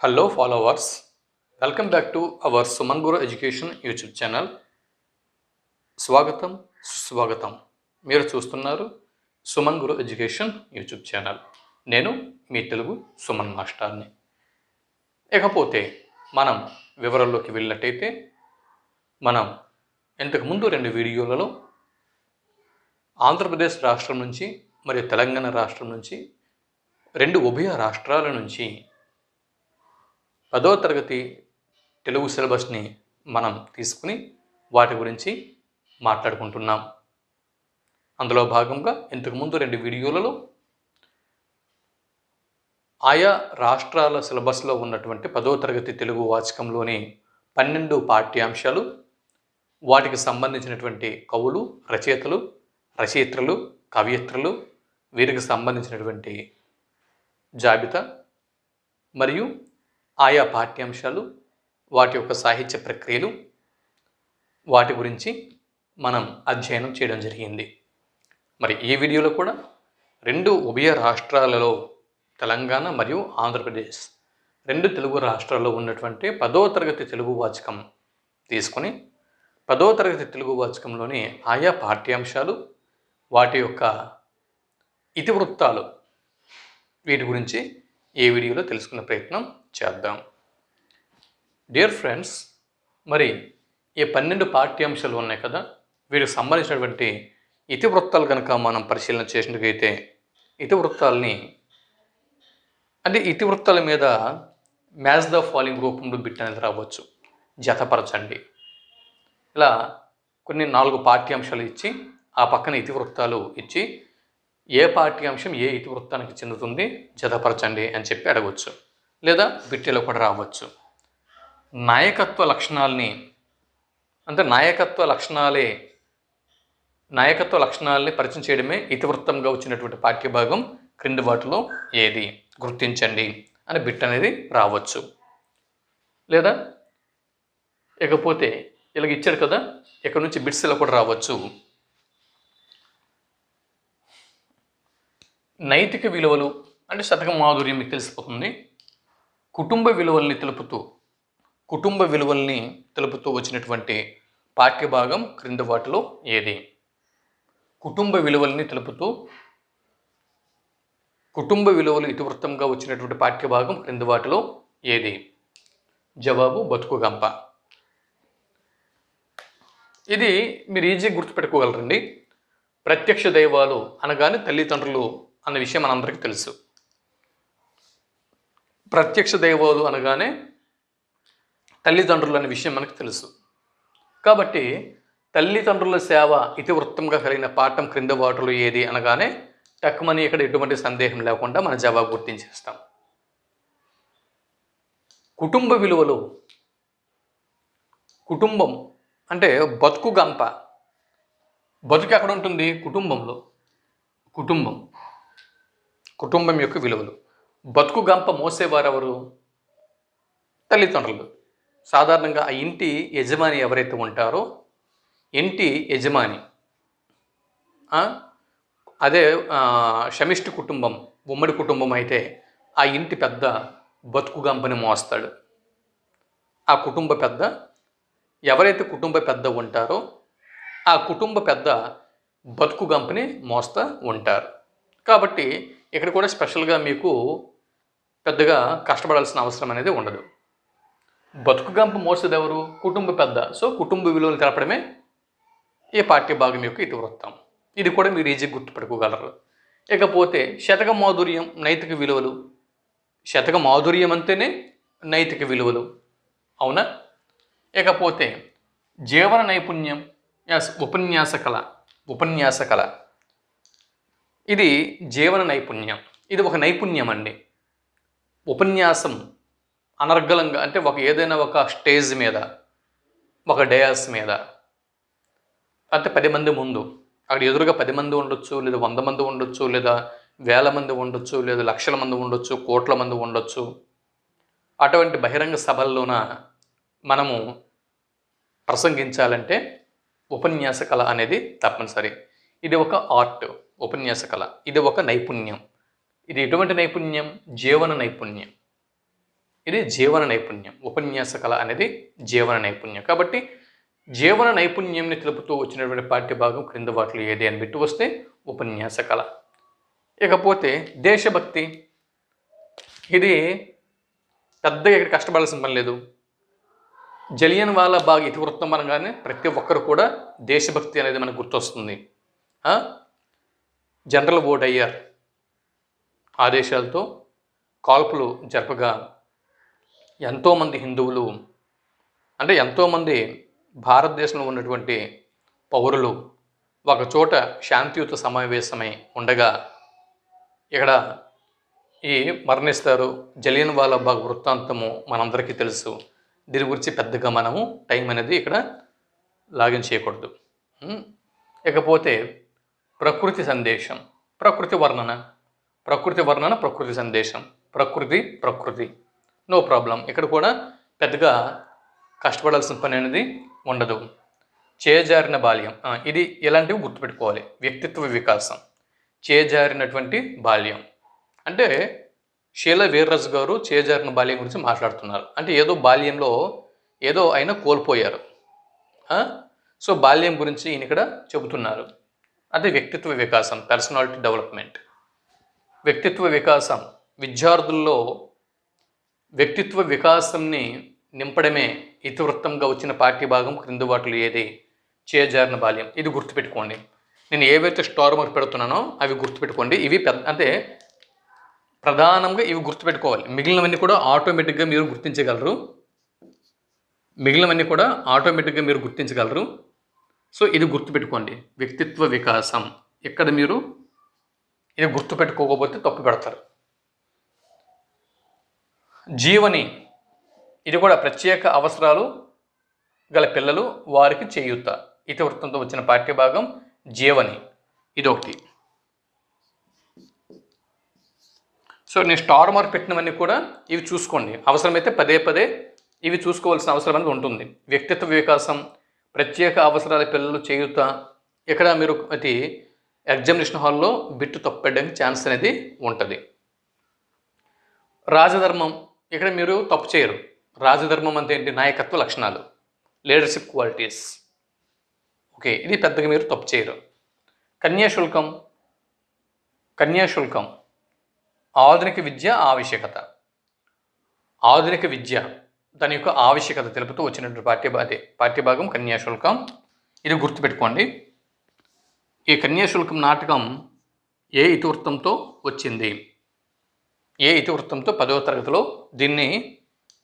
Hello followers welcome back to our Suman Guru education YouTube channel స్వాగతం సుస్వాగతం మీరు చూస్తున్నారు Suman Guru education YouTube channel నేను మీ తెలుగు సుమన్ మాస్టర్ని ఇకపోతే మనం వివరాల్లోకి వెళ్ళినట్టయితే మనం ఇంతకుముందు రెండు వీడియోలలో ఆంధ్రప్రదేశ్ రాష్ట్రం నుంచి మరియు తెలంగాణ రాష్ట్రం నుంచి రెండు ఉభయ రాష్ట్రాల నుంచి పదో తరగతి తెలుగు సిలబస్ని మనం తీసుకుని వాటి గురించి మాట్లాడుకుంటున్నాం. అందులో భాగంగా ఇంతకుముందు రెండు వీడియోలలో ఆయా రాష్ట్రాల సిలబస్లో ఉన్నటువంటి పదో తరగతి తెలుగు వాచకంలోని పన్నెండు పాఠ్యాంశాలు వాటికి సంబంధించినటువంటి కవులు రచయితలు రచయిత్రులు కవయిత్రులు వీరికి సంబంధించినటువంటి జాబితా మరియు ఆయా పాఠ్యాంశాలు వాటి యొక్క సాహిత్య ప్రక్రియలు వాటి గురించి మనం అధ్యయనం చేయడం జరిగింది. మరి ఈ వీడియోలో కూడా రెండు ఉభయ రాష్ట్రాలలో తెలంగాణ మరియు ఆంధ్రప్రదేశ్ రెండు తెలుగు రాష్ట్రాల్లో ఉన్నటువంటి పదో తరగతి తెలుగు వాచకం తీసుకొని పదో తరగతి తెలుగు వాచకంలోని ఆయా పాఠ్యాంశాలు వాటి యొక్క ఇతివృత్తాలు వీటి గురించి ఈ వీడియోలో తెలుసుకునే ప్రయత్నం చేద్దాం. డియర్ ఫ్రెండ్స్ మరి ఈ పన్నెండు పాఠ్యాంశాలు ఉన్నాయి కదా? వీటికి సంబంధించినటువంటి ఇతివృత్తాలు కనుక మనం పరిశీలన చేసినట్లయితే ఇతివృత్తాలని అంటే ఇతివృత్తాల మీద మ్యాచ్ ద ఫాలోయింగ్ రూపంలో బిట్ అనేది రావచ్చు. జతపరచండి. ఇలా కొన్ని నాలుగు పాఠ్యాంశాలు ఇచ్చి ఆ పక్కన ఇతివృత్తాలు ఇచ్చి ఏ పాఠ్యాంశం ఏ ఇతివృత్తానికి చెందుతుంది జతపరచండి అని చెప్పి అడగవచ్చు లేదా బిట్టెలో కూడా రావచ్చు. నాయకత్వ లక్షణాలని అంటే నాయకత్వ లక్షణాలే నాయకత్వ లక్షణాలని పరిచయం చేయడమే ఇతివృత్తంగా వచ్చినటువంటి పాఠ్యభాగం క్రింది వాటిలో ఏది? గుర్తించండి అని బిట్ అనేది రావచ్చు. లేదా ఇకపోతే ఇలాగ ఇచ్చాడు కదా ఇక్కడ నుంచి బిట్స్ ఇలా కూడా రావచ్చు. నైతిక విలువలు అంటే శతక మాధుర్యం మీకు తెలిసిపోతుంది. కుటుంబ విలువల్ని తెలుపుతూ కుటుంబ విలువల్ని తెలుపుతూ వచ్చినటువంటి పాఠ్యభాగం క్రింద వాటిలో ఏది? కుటుంబ విలువల్ని తెలుపుతూ కుటుంబ విలువలు ఇతివృత్తంగా వచ్చినటువంటి పాఠ్యభాగం క్రింద వాటిలో ఏది? జవాబు బతుకుగంప ఇది మీరు ఈజీగా గుర్తుపెట్టుకోగలరండి. ప్రత్యక్ష దైవాలు అనగానే తల్లిదండ్రులు అన్న విషయం మనందరికీ తెలుసు. ప్రత్యక్ష దైవాలు అనగానే తల్లిదండ్రులు అనే విషయం మనకు తెలుసు. కాబట్టి తల్లిదండ్రుల సేవ ఇతివృత్తంగా కలిగిన పాఠం క్రింద వాటిలో ఏది అనగానే టక్మని ఇక్కడ ఎటువంటి సందేహం లేకుండా మన జవాబు గుర్తించేస్తాం. కుటుంబ విలువలు కుటుంబం అంటే బతుకు గంప. బతుకు ఎక్కడ ఉంటుంది? కుటుంబంలో. కుటుంబం. కుటుంబం యొక్క విలువలు. బతుకు గంప మోసేవారెవరు? తల్లిదండ్రులు. సాధారణంగా ఆ ఇంటి యజమాని ఎవరైతే ఉంటారో ఇంటి యజమాని అదే షమిష్టి కుటుంబం ఉమ్మడి కుటుంబం అయితే ఆ ఇంటి పెద్ద బతుకు గంపని మోస్తాడు. ఆ కుటుంబ పెద్ద ఎవరైతే కుటుంబ పెద్ద ఉంటారో ఆ కుటుంబ పెద్ద బతుకు గంపని మోస్తూ ఉంటారు. కాబట్టి ఇక్కడ కూడా స్పెషల్గా మీకు పెద్దగా కష్టపడాల్సిన అవసరం అనేది ఉండదు. బతుకు గంప మోసేది ఎవరు కుటుంబ పెద్ద. సో కుటుంబ విలువలు తెలపడమే ఈ పాఠ్య భాగం యొక్క ఇతివృత్తం. ఇది కూడా మీరు ఈజీగా గుర్తుపెట్టుకోగలరు. ఇకపోతే శతక మాధుర్యం నైతిక విలువలు. శతక మాధుర్యం అంటేనే నైతిక విలువలు. అవునా? ఇకపోతే జీవన నైపుణ్యం ఎస్ ఉపన్యాస కళ. ఉపన్యాస కళ. ఇది జీవన నైపుణ్యం. ఇది ఒక నైపుణ్యం అండి ఉపన్యాసం అనర్గళంగా అంటే ఒక ఏదైనా ఒక స్టేజ్ మీద ఒక డయాస్ మీద. అంటే పది మంది ముందు అక్కడ ఎదురుగా పది మంది ఉండొచ్చు లేదా వంద మంది ఉండొచ్చు లేదా వేల మంది ఉండొచ్చు లేదా లక్షల మంది ఉండొచ్చు కోట్ల మంది ఉండొచ్చు. అటువంటి బహిరంగ సభల్లోన మనము ప్రసంగించాలంటే ఉపన్యాస కళ అనేది తప్పనిసరి. ఇది ఒక ఆర్ట్. ఉపన్యాస కళ ఇది ఒక నైపుణ్యం. ఇది ఎటువంటి నైపుణ్యం? జీవన నైపుణ్యం. ఇది జీవన నైపుణ్యం. ఉపన్యాస కళ అనేది జీవన నైపుణ్యం. కాబట్టి జీవన నైపుణ్యంని తెలుపుతూ వచ్చినటువంటి పాఠ్యభాగం క్రింద వాటిలో ఏది అని పెట్టి వస్తే ఉపన్యాస కళ ఇకపోతే దేశభక్తి. ఇది పెద్దగా ఇక్కడ కష్టపడాల్సిన పని లేదు. జలియన్ వాళ్ళ బాగా ఇతివృత్తం అనగానే ప్రతి ఒక్కరు కూడా దేశభక్తి అనేది మనకు గుర్తొస్తుంది. జనరల్ ఓడయ్యర్ ఆదేశాలతో కాల్పులు జరపగా ఎంతోమంది హిందువులు అంటే ఎంతోమంది భారతదేశంలో ఉన్నటువంటి పౌరులు ఒకచోట శాంతియుత సమావేశమై ఉండగా ఇక్కడ ఈ మరణిస్తారు జలియన్ వాళ్ళ బాగ్ వృత్తాంతము మనందరికీ తెలుసు. దీని గురించి పెద్దగా మనము టైం అనేది ఇక్కడ లాగిన్ చేయకూడదు. ఇకపోతే ప్రకృతి సందేశం ప్రకృతి వర్ణన. ప్రకృతి వర్ణన ప్రకృతి సందేశం. ప్రకృతి ప్రకృతి. No problem. ఇక్కడ కూడా పెద్దగా కష్టపడాల్సిన పని అనేది ఉండదు. చేజారిన బాల్యం. ఇది ఇలాంటివి గుర్తుపెట్టుకోవాలి? వ్యక్తిత్వ వికాసం. చేజారినటువంటి బాల్యం. అంటే షీల వీర్రాజు గారు చేజారిన బాల్యం గురించి మాట్లాడుతున్నారు. అంటే ఏదో బాల్యంలో ఏదో ఆయన కోల్పోయారు. సో బాల్యం గురించి ఈయన ఇక్కడ చెబుతున్నారు. అదే వ్యక్తిత్వ వికాసం పర్సనాలిటీ డెవలప్మెంట్ వ్యక్తిత్వ వికాసం విద్యార్థుల్లో వ్యక్తిత్వ వికాసంని నింపడమే ఇతివృత్తంగా వచ్చిన పాఠ్యభాగం క్రింది వాటిలో ఏది? చేజారిన బాల్యం. ఇది గుర్తుపెట్టుకోండి. నేను ఏవైతే స్టార్ మార్క్ పెడుతున్నానో అవి గుర్తుపెట్టుకోండి. ఇవి పెద్ద అంటే ప్రధానంగా ఇవి గుర్తుపెట్టుకోవాలి. మిగిలినవన్నీ కూడా ఆటోమేటిక్గా మీరు గుర్తించగలరు. మిగిలినవన్నీ కూడా ఆటోమేటిక్గా మీరు గుర్తించగలరు. సో ఇది గుర్తుపెట్టుకోండి. వ్యక్తిత్వ వికాసం. ఇక్కడ మీరు? ఇది గుర్తుపెట్టుకోకపోతే తప్పు పెడతారు. జీవని ఇది కూడా ప్రత్యేక అవసరాలు గల పిల్లలు వారికి చేయుత. ఇతివృత్తంతో వచ్చిన పాఠ్యభాగం జీవని. ఇది ఒకటి సో నేను స్టార్ మార్క్ పెట్టినవన్నీ కూడా ఇవి చూసుకోండి. అవసరమైతే పదే పదే ఇవి చూసుకోవాల్సిన అవసరం అనేది ఉంటుంది. వ్యక్తిత్వ వికాసం ప్రత్యేక అవసరాల పిల్లలు చేయుత ఇక్కడ మీరు అది ఎగ్జామినేషన్ హాల్లో బిట్టు తప్పెట్టడానికి ఛాన్స్ అనేది ఉంటుంది. రాజధర్మం ఇక్కడ మీరు తప్పు చేయరు. రాజధర్మం అంటే ఏంటి? నాయకత్వ లక్షణాలు. లీడర్షిప్ క్వాలిటీస్ ఓకే ఇది పెద్దగా మీరు తప్పు చేయరు. కన్యాశుల్కం కన్యాశుల్కం ఆధునిక విద్య ఆవశ్యకత. ఆధునిక విద్య. దాని యొక్క ఆవశ్యకత తెలుపుతూ వచ్చినటువంటి పాఠ్య అదే పాఠ్యభాగం కన్యాశుల్కం ఇది గుర్తుపెట్టుకోండి. ఈ కన్యాశుల్కం నాటకం ఏ ఇతివృత్తంతో వచ్చింది? ఏ ఇతివృత్తంతో పదవ తరగతిలో దీన్ని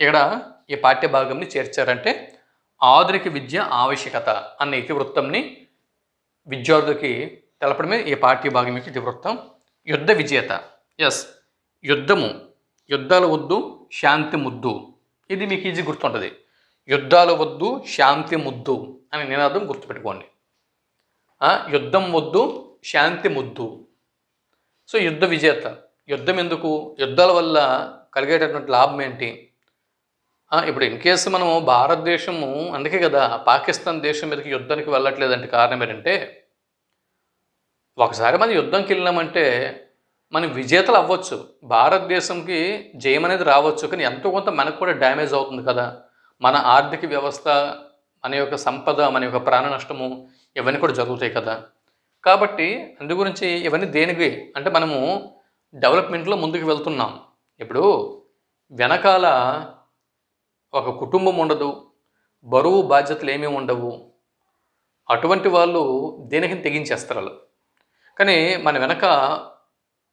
ఇక్కడ ఈ పాఠ్యభాగంని చేర్చారంటే ఆధునిక విద్య ఆవశ్యకత అన్న ఇతివృత్తంని విద్యార్థులకి తెలపడమే ఈ పాఠ్యభాగం యొక్క ఇతివృత్తం. యుద్ధ విజేత. ఎస్ యుద్ధము. యుద్ధాల వద్దు శాంతి ముద్దు. ఇది మీకు ఈజీ గుర్తుంటుంది. యుద్ధాలు వద్దు శాంతి ముద్దు అనే నినాదం గుర్తుపెట్టుకోండి. యుద్ధం వద్దు శాంతి ముద్దు. సో యుద్ధ విజేత. యుద్ధం ఎందుకు? యుద్ధాల వల్ల కలిగేటటువంటి లాభం ఏంటి? ఇప్పుడు ఇన్ కేసు మనము భారతదేశము అందుకే కదా పాకిస్తాన్ దేశం మీదకి యుద్ధానికి వెళ్ళట్లేదంటే కారణం ఏంటంటే ఒకసారి మనం యుద్ధంకి వెళ్ళినామంటే మనం విజేతలు అవ్వచ్చు. భారతదేశంకి జయం అనేది రావచ్చు. కానీ ఎంతో కొంత మనకు కూడా డ్యామేజ్ అవుతుంది కదా. మన ఆర్థిక వ్యవస్థ మన యొక్క సంపద మన యొక్క ప్రాణ నష్టము ఇవన్నీ కూడా జరుగుతాయి కదా. కాబట్టి అందు గురించి ఇవన్నీ దేనికి? అంటే మనము డెవలప్మెంట్లో ముందుకు వెళ్తున్నాం. ఇప్పుడు వెనకాల ఒక కుటుంబం ఉండదు. బరువు బాధ్యతలు ఏమీ ఉండవు. అటువంటి వాళ్ళు దేనికి తెగించేస్తారు కానీ మన వెనక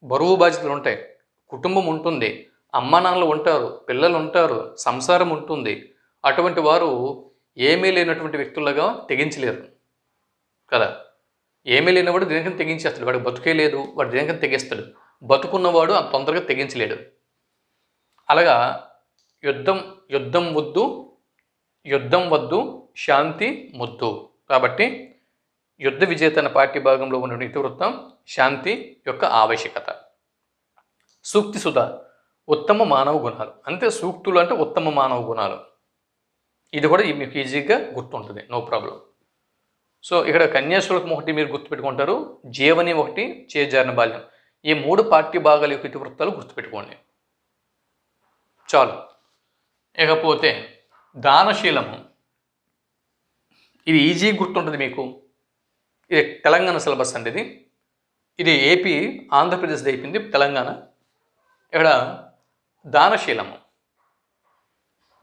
బరువు బాధ్యతలు ఉంటాయి. కుటుంబం ఉంటుంది. అమ్మానాన్నలు ఉంటారు. పిల్లలు ఉంటారు. సంసారం ఉంటుంది. అటువంటి వారు ఏమీ లేనటువంటి వ్యక్తులుగా తెగించలేరు. కదా? ఏమీ లేనివాడు దేనికని తెగించేస్తాడు. వాడు బతుకే లేదు. వాడు దేనికని తెగిస్తాడు. బతుకున్నవాడు అంత తొందరగా తెగించలేడు. అలాగా యుద్ధం యుద్ధం వద్దు యుద్ధం వద్దు శాంతి ముద్దు. కాబట్టి యుద్ధ విజేత అనే భాగంలో ఉన్న ఇతివృత్తం శాంతి యొక్క ఆవశ్యకత. సూక్తి సుధ ఉత్తమ మానవ గుణాలు. అంతే సూక్తులు అంటే ఉత్తమ మానవ గుణాలు. ఇది కూడా మీకు ఈజీగా గుర్తుంటుంది నో ప్రాబ్లం. సో ఇక్కడ కన్యాశుల్కం ఒకటి మీరు గుర్తుపెట్టుకుంటారు జీవని ఒకటి చేజారిన బాల్యం. ఈ మూడు పార్టీ భాగాల యొక్క ఇతివృత్తాలు గుర్తుపెట్టుకోండి. చాలు. ఇకపోతే దానశీలము. ఇది ఈజీ గుర్తుంటుంది మీకు. ఇది తెలంగాణ సిలబస్ అండి ఇది. ఇది ఏపీ ఆంధ్రప్రదేశ్ అయిపోయింది తెలంగాణ. ఇక్కడ దానశీలము.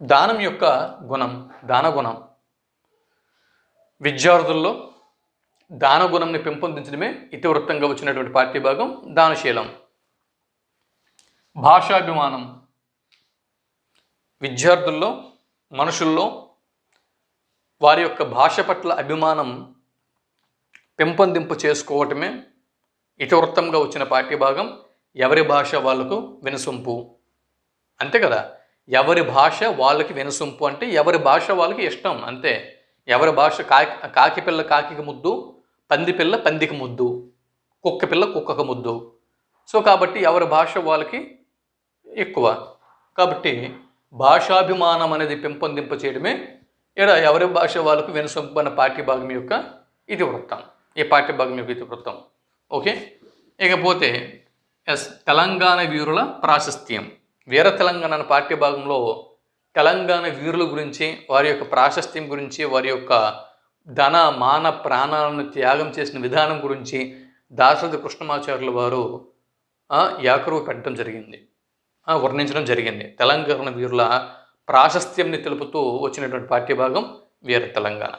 దానం యొక్క గుణం దాన గుణం. విద్యార్థుల్లో దాన గుణంని పెంపొందించడమే ఇతివృత్తంగా వచ్చినటువంటి పార్టీ భాగం దానశీలం. భాషాభిమానం. విద్యార్థుల్లో మనుషుల్లో వారి యొక్క భాష పట్ల అభిమానం పెంపొందింపు చేసుకోవటమే ఇతివృత్తంగా వచ్చిన పాఠ్యభాగం భాగం. ఎవరి భాష వాళ్ళకు వినసొంపు. అంతే కదా? ఎవరి భాష వాళ్ళకి వినసొంపు అంటే ఎవరి భాష వాళ్ళకి ఇష్టం అంతే. ఎవరి భాష కాకి కాకి పిల్ల కాకికి ముద్దు పంది పిల్ల పందికి ముద్దు కుక్క పిల్ల కుక్కకు ముద్దు. సో కాబట్టి ఎవరి భాష వాళ్ళకి ఎక్కువ. కాబట్టి భాషాభిమానం అనేది పెంపొందింప చేయడమే ఇక్కడ ఎవరి భాష వాళ్ళకు వినసొంపు అన్న పాఠ్యభాగం భాగం యొక్క ఇది వృత్తం ఈ పాఠ్యభాగం భాగం యొక్క వృత్తం. ఓకే? ఇకపోతే ఎస్ తెలంగాణ వీరుల ప్రాశస్త్యం. వీర తెలంగాణ అనే పాఠ్యభాగంలో భాగంలో తెలంగాణ వీరుల గురించి వారి యొక్క ప్రాశస్త్యం గురించి వారి యొక్క ధన మాన ప్రాణాలను త్యాగం చేసిన విధానం గురించి దాశరథి కృష్ణమాచార్యుల వారు యాకరువు పెట్టడం జరిగింది. వర్ణించడం జరిగింది. తెలంగాణ వీరుల ప్రాశస్త్యంని తెలుపుతూ వచ్చినటువంటి పాఠ్యభాగం భాగం వీర తెలంగాణ.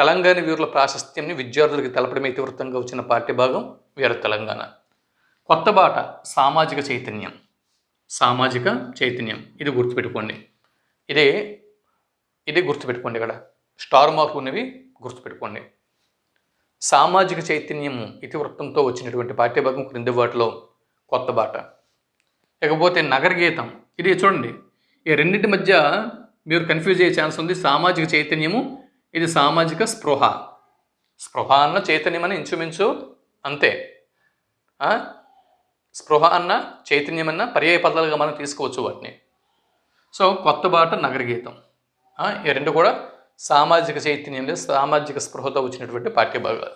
తెలంగాణ వీరుల ప్రాశస్త్యంని విద్యార్థులకు తెలపడమే ఇతివృత్తంగా వచ్చిన పాఠ్యభాగం భాగం వీర తెలంగాణ. కొత్త బాట సామాజిక చైతన్యం. సామాజిక చైతన్యం. ఇది గుర్తుపెట్టుకోండి. ఇదే ఇది గుర్తుపెట్టుకోండి ఇక్కడ. స్టార్ మార్క్ ఉన్నవి గుర్తుపెట్టుకోండి. సామాజిక చైతన్యము ఇతివృత్తంతో వచ్చినటువంటి పాఠ్యభాగం క్రింది వాటిలో కొత్త బాట. ఇకపోతే నగర గీతం ఇది చూడండి. ఈ రెండింటి మధ్య మీరు కన్ఫ్యూజ్ అయ్యే ఛాన్స్ ఉంది. సామాజిక చైతన్యము ఇది సామాజిక స్పృహ. స్పృహ అన్న చైతన్యం అని ఇంచుమించు అంతే. స్పృహ అన్న చైతన్యం అన్న పర్యాయ పదాలుగా మనం తీసుకోవచ్చు వాటిని. సో కొత్త బాట నగర గీతం ఈ రెండు కూడా సామాజిక చైతన్యం లేదా సామాజిక స్పృహతో వచ్చినటువంటి పాఠ్యభాగాలు.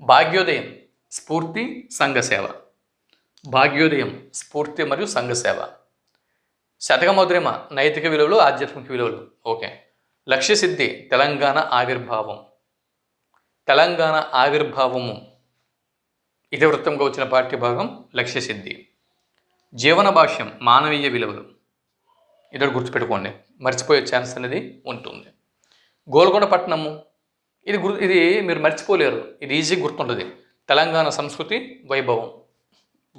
భాగ్యోదయం స్ఫూర్తి సంఘసేవ. భాగ్యోదయం స్ఫూర్తి మరియు సంఘసేవ. శతకమధురిమ నైతిక విలువలు ఆధ్యాత్మిక విలువలు. ఓకే. లక్ష్యసిద్ధి తెలంగాణ ఆవిర్భావం. తెలంగాణ ఆవిర్భావము. ఇతివృత్తంగా వచ్చిన పాఠ్యభాగం లక్ష్యసిద్ధి. జీవన భాష్యం మానవీయ విలువలు. ఇదొకటి గుర్తుపెట్టుకోండి. మర్చిపోయే ఛాన్స్ అనేది ఉంటుంది. గోల్కొండ పట్టణము. ఇది గుర్ ఇది మీరు మర్చిపోలేరు. ఇది ఈజీ గుర్తుంటుంది. తెలంగాణ సంస్కృతి వైభవం.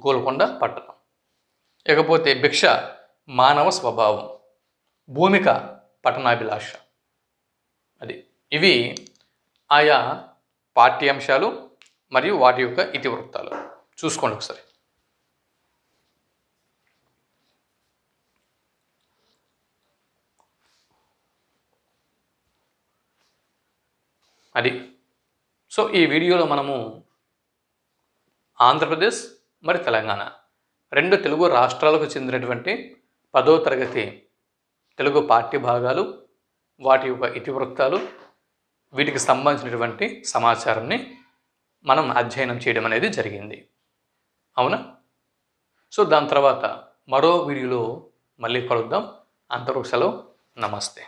గోల్కొండ పట్టణం. ఇకపోతే భిక్ష మానవ స్వభావం. భూమిక పట్టణాభిలాష. అది. ఇవి ఆయా పాఠ్యాంశాలు మరియు వాటి యొక్క ఇతివృత్తాలు. చూసుకోండి ఒకసారి. అది. సో ఈ వీడియోలో మనము ఆంధ్రప్రదేశ్ మరి తెలంగాణ రెండు తెలుగు రాష్ట్రాలకు చెందినటువంటి పదో తరగతి తెలుగు పాఠ్య భాగాలు వాటి యొక్క ఇతివృత్తాలు వీటికి సంబంధించినటువంటి సమాచారాన్ని మనం అధ్యయనం చేయడం అనేది జరిగింది. అవునా? సో దాని తర్వాత మరో వీడియోలో మళ్ళీ కలుద్దాం. అంతవరకు సెలవు. నమస్తే.